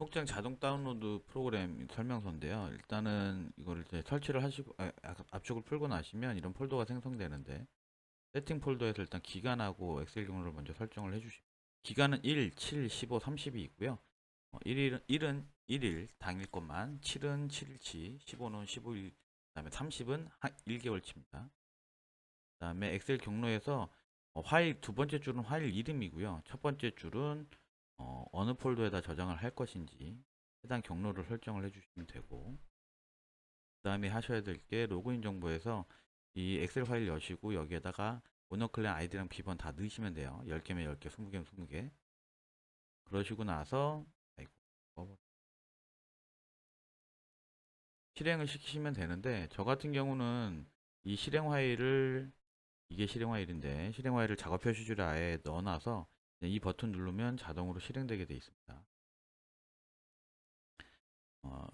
통장 자동 다운로드 프로그램 설명서인데요. 일단은 이거를 이제 설치를 하시고 아, 아, 압축을 풀고 나시면 이런 폴더가 생성되는데 세팅 폴더에서 일단 기간하고 엑셀 경로를 먼저 설정을 해주시고 기간은 1, 7, 15, 30이 있고요. 어, 1일은 1은 1일 당일 것만, 7은 7일치, 15는 15일, 그 다음에 30은 1개월치입니다. 그 다음에 엑셀 경로에서 어, 파일 두 번째 줄은 파일 이름이고요. 첫 번째 줄은 어, 어느 폴더에다 저장을 할 것인지 해당 경로를 설정을 해주시면 되고 그 다음에 하셔야 될 게 로그인 정보에서 이 엑셀 파일 여시고 여기에다가 오너클랜 아이디랑 비번 다 넣으시면 돼요 10개면 10개 20개면 20개 그러시고 나서 아이고. 실행을 시키시면 되는데 저 같은 경우는 이 실행 파일을 이게 실행 파일인데 실행 파일을 작업 표시줄에 아예 넣어놔서 이 버튼 누르면 자동으로 실행되게 되어 있습니다. 어,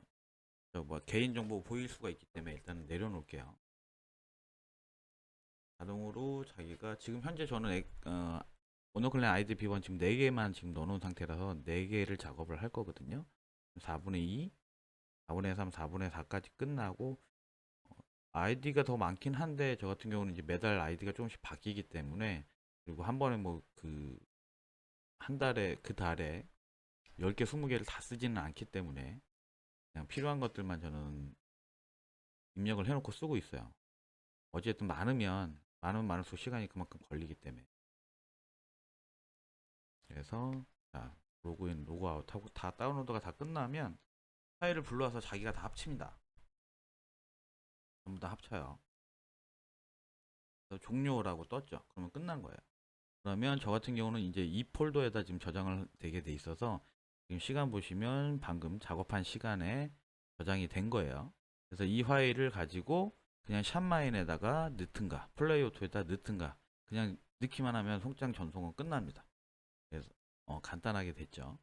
저뭐 개인정보 보일 수가 있기 때문에 일단 내려놓을게요. 자동으로 자기가 지금 현재 저는 엑- 어, 오너클랜 아이디 비번 지금 4개만 지금 넣어놓은 상태라서 4개를 작업을 할 거거든요. 4분의 2, 4분의 3, 4분의 4까지 끝나고 어, 아이디가 더 많긴 한데 저 같은 경우는 이제 매달 아이디가 조금씩 바뀌기 때문에 그리고 한 번에 뭐 그 한 달에 그 달에 10개, 20개를 다 쓰지는 않기 때문에 그냥 필요한 것들만 저는 입력을 해놓고 쓰고 있어요. 어쨌든 많으면 많으면 많을수록 시간이 그만큼 걸리기 때문에 그래서 자 로그인, 로그아웃 하고 다 다운로드가 다 끝나면 파일을 불러와서 자기가 다 합칩니다. 전부 다 합쳐요. 종료라고 떴죠. 그러면 끝난 거예요. 그러면 저 같은 경우는 이제 이 폴더에다 지금 저장을 되게 돼 있어서 지금 시간 보시면 방금 작업한 시간에 저장이 된 거예요. 그래서 이 파일을 가지고 그냥 샵마인에다가 넣든가 플레이 오토에다 넣든가 그냥 넣기만 하면 송장 전송은 끝납니다. 그래서 어, 간단하게 됐죠.